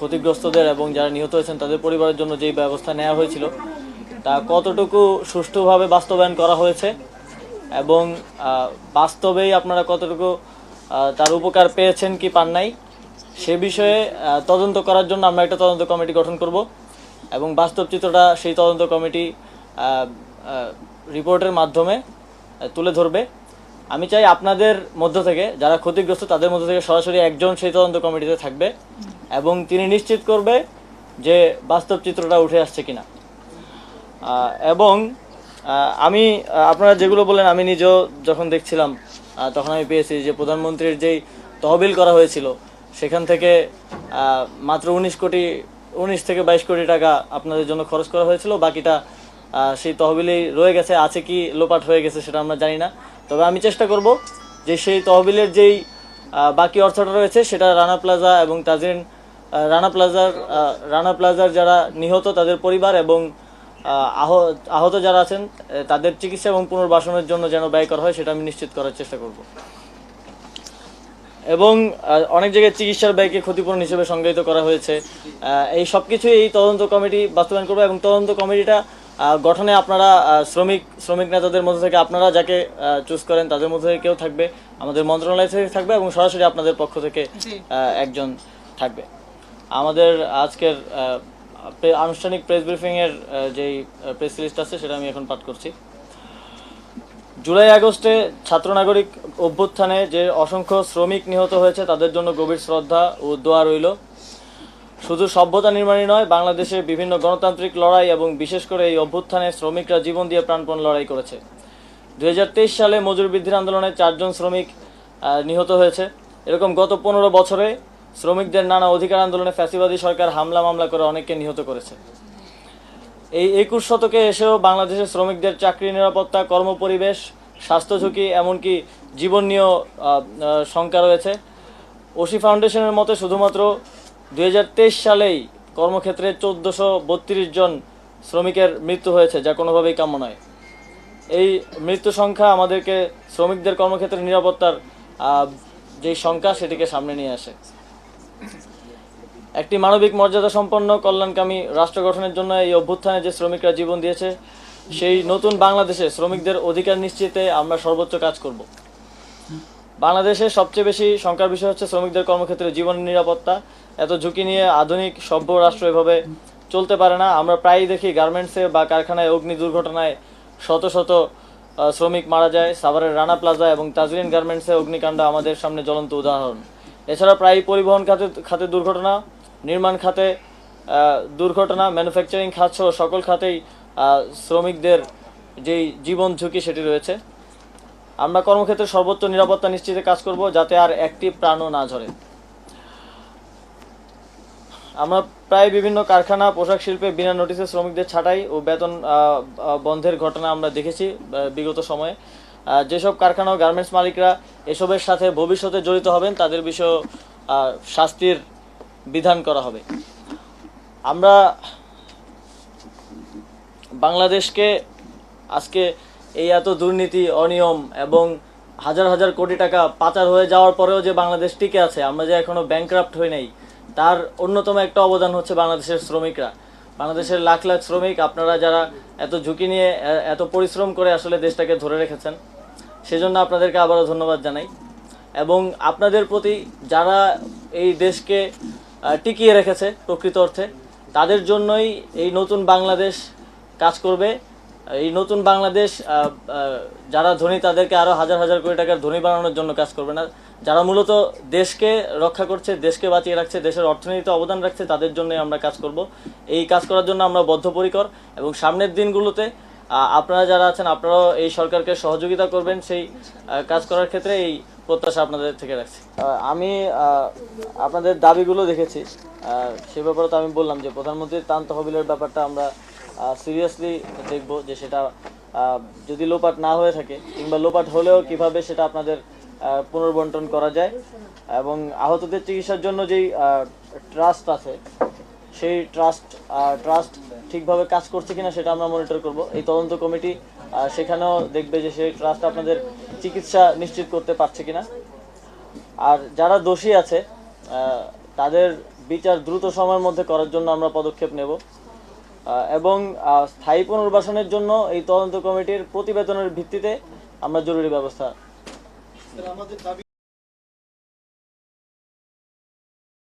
ক্ষতিগ্রস্তদের এবং যারা নিহত হয়েছেন, তাদের পরিবারের জন্য যেই ব্যবস্থা নেওয়া হয়েছিল, তা কতটুকু সুষ্ঠুভাবে বাস্তবায়ন করা হয়েছে এবং বাস্তবেই আপনারা কতটুকু তার উপকার পেয়েছেন কি পান নাই, সে বিষয়ে তদন্ত করার জন্য আমরা একটা তদন্ত কমিটি গঠন করব এবং বাস্তব চিত্রটা সেই তদন্ত কমিটি রিপোর্টের মাধ্যমে তুলে ধরবে। আমি চাই আপনাদের মধ্য থেকে, যারা ক্ষতিগ্রস্ত, তাদের মধ্য থেকে সরাসরি একজন সেই তদন্ত কমিটিতে থাকবে। এবং তিনি নিশ্চিত করবে যে বাস্তব চিত্রটা উঠে আসছে কিনা। এবং আমি আপনারা যেগুলো বললেন আমি নিজেও যখন দেখছিলাম তখন আমি পেয়েছি যে প্রধানমন্ত্রীর যেই তহবিল করা হয়েছিল সেখান থেকে মাত্র উনিশ কোটি উনিশ থেকে বাইশ কোটি টাকা আপনাদের জন্য খরচ করা হয়েছিল বাকিটা সেই তহবিলেই রয়ে গেছে আছে কি লোপাট হয়ে গেছে সেটা আমরা জানি না। তবে আমি চেষ্টা করব যে সেই তহবিলের যেই বাকি অর্থটা রয়েছে সেটা রানা প্লাজা এবং আহ, রানা প্লাজার রানা প্লাজার যারা নিহত তাদের পরিবার এবং আহ, আহ- আহত যারা আছেন তাদের চিকিৎসা এবং পুনর্বাসনের জন্য যেন ব্যয় করা হয় সেটা আমি নিশ্চিত করার চেষ্টা করব। এবং অনেক জায়গায় চিকিৎসার ব্যয়কে ক্ষতিপূরণ হিসেবে সংজ্ঞায়িত করা হয়েছে। এই সব কিছুই এই তদন্ত কমিটি বাস্তবায়ন করবে এবং তদন্ত কমিটিটা গঠনে আপনারা শ্রমিক শ্রমিক নেতাদের মধ্যে থেকে আপনারা যাকে চুজ করেন তাদের মধ্যে থেকে কেউ থাকবে। আমাদের মন্ত্রণালয় থেকে থাকবে এবং সরাসরি আপনাদের পক্ষ থেকে একজন থাকবে। আমাদের আজকের আনুষ্ঠানিক প্রেস ব্রিফিংয়ের যেই প্রেস লিস্ট আছে, সেটা আমি এখন পাঠ করছি। জুলাই আগস্টে ছাত্র নাগরিক অভ্যুত্থানে যে অসংখ্য শ্রমিক নিহত হয়েছে, তাদের জন্য গভীর শ্রদ্ধা ও দোয়া রইল। শুধু সভ্যতা নির্মাণই নয় বাংলাদেশে বিভিন্ন গণতান্ত্রিক লড়াই এবং বিশেষ করে এই অভ্যুত্থানে শ্রমিকরা জীবন দিয়ে প্রাণপণ লড়াই করেছে। দু হাজার তেইশ সালে মজুর বৃদ্ধির আন্দোলনে চারজন শ্রমিক নিহত হয়েছে। এরকম গত পনেরো বছরে শ্রমিকদের নানা অধিকার আন্দোলনে ফ্যাসিবাদী সরকার হামলা মামলা করে অনেককে নিহত করেছে। এই একুশ শতকে এসেও বাংলাদেশের শ্রমিকদের চাকরি নিরাপত্তা, কর্মপরিবেশ, স্বাস্থ্য ঝুঁকি, এমনকি জীবন নিয়েও শঙ্কা রয়েছে। ওসি ফাউন্ডেশনের মতে শুধুমাত্র দুই হাজার তেইশ সালেই কর্মক্ষেত্রে চোদ্দোশো বত্রিশ জন শ্রমিকের মৃত্যু হয়েছে, যা কোনোভাবেই কাম্য নয়। এই মৃত্যু সংখ্যা আমাদেরকে শ্রমিকদের কর্মক্ষেত্রে নিরাপত্তার যেই সংখ্যা সেটিকে সামনে নিয়ে আসে। একটি মানবিক মর্যাদা সম্পন্ন কল্যাণকামী রাষ্ট্র গঠনের জন্য এই অভ্যুত্থানে যে শ্রমিকরা জীবন দিয়েছে, সেই নতুন বাংলাদেশে শ্রমিকদের অধিকার নিশ্চিতে আমরা সর্বোচ্চ কাজ করব। বাংলাদেশে সবচেয়ে বেশি শঙ্কার বিষয় হচ্ছে শ্রমিকদের কর্মক্ষেত্রে জীবন নিরাপত্তা। এত ঝুঁকি নিয়ে আধুনিক, সভ্য রাষ্ট্র এভাবে চলতে পারে না। আমরা প্রায়ই দেখি গার্মেন্টসে বা কারখানায় অগ্নি দুর্ঘটনায় শত শত শ্রমিক মারা যায়। সাভারের রানা প্লাজা এবং তাজরিন গার্মেন্টসে অগ্নিকাণ্ড আমাদের সামনে জ্বলন্ত উদাহরণ। এছাড়া প্রায় পরিবহন খাতে খাতে দুর্ঘটনা নির্মাণ খাতে দুর্ঘটনা ম্যানুফ্যাকচারিং খাত সহ সকল খাতেই শ্রমিকদের যেই জীবন ঝুঁকি সেটি রয়েছে। আমরা কর্মক্ষেত্রে সর্বোচ্চ নিরাপত্তা নিশ্চিতে কাজ করব যাতে আর একটি প্রাণও না ঝরে। আমরা প্রায় বিভিন্ন কারখানা, পোশাক শিল্পে বিনা নোটিশে শ্রমিকদের ছাঁটাই ও বেতন বন্ধের ঘটনা আমরা দেখেছি বিগত সময়ে। যেসব কারখানা ও গার্মেন্টস মালিকরা এসবের সাথে ভবিষ্যতে জড়িত হবেন, তাদের বিষয়ে শাস্তির বিধান করা হবে। আমরা বাংলাদেশকে আজকে এই এত দুর্নীতি, অনিয়ম এবং হাজার হাজার কোটি টাকা পাচার হয়ে যাওয়ার পরেও যে বাংলাদেশ টিকে আছে, আমরা যে এখনও ব্যাংক্রাফ্ট হই নাই, তার অন্যতম একটা অবদান হচ্ছে বাংলাদেশের শ্রমিকরা। বাংলাদেশের লাখ লাখ শ্রমিক, আপনারা যারা এত ঝুঁকি নিয়ে এত পরিশ্রম করে আসলে দেশটাকে ধরে রেখেছেন, সেজন্য আপনাদেরকে আবারও ধন্যবাদ জানাই। এবং আপনাদের প্রতি যারা এই দেশকে টিকিয়ে রেখেছে প্রকৃত অর্থে। তাদের জন্যই এই নতুন বাংলাদেশ কাজ করবে। এই নতুন বাংলাদেশ যারা ধনী, তাদেরকে আরও হাজার হাজার কোটি টাকার ধনী বানানোর জন্য কাজ করবে না। যারা মূলত দেশকে রক্ষা করছে, দেশকে বাঁচিয়ে রাখছে, দেশের অর্থনীতিতে অবদান রাখছে, তাদের জন্যই আমরা কাজ করব। এই কাজ করার জন্য আমরা বদ্ধপরিকর এবং সামনের দিনগুলোতে আপনারা যারা আছেন, আপনারাও এই সরকারকে সহযোগিতা করবেন, সেই কাজ করার ক্ষেত্রে এই প্রত্যাশা আপনাদের থেকে রাখছি। আমি আপনাদের দাবিগুলো দেখেছি। সে ব্যাপারে তো আমি বললাম যে প্রধানমন্ত্রীর ত্রাণ তহবিলের ব্যাপারটা আমরা সিরিয়াসলি দেখব যে সেটা যদি লোপাট না হয়ে থাকে, কিংবা লোপাট হলেও কীভাবে সেটা আপনাদের পুনর্বন্টন করা যায়। এবং আহতদের চিকিৎসার জন্য যেই ট্রাস্ট আছে সেই ট্রাস্ট ট্রাস্ট ঠিকভাবে কাজ করছে কিনা সেটা আমরা মনিটর করব। এই তদন্ত কমিটি সেখানেও দেখবে যে সেই ট্রাস্ট আপনাদের চিকিৎসা নিশ্চিত করতে পারছে কিনা। আর যারা দোষী আছে তাদের বিচার দ্রুত সময়ের মধ্যে করার জন্য আমরা পদক্ষেপ নেব। এবং স্থায়ী পুনর্বাসনের জন্য এই তদন্ত কমিটির প্রতিবেদনের ভিত্তিতে আমরা জরুরি ব্যবস্থা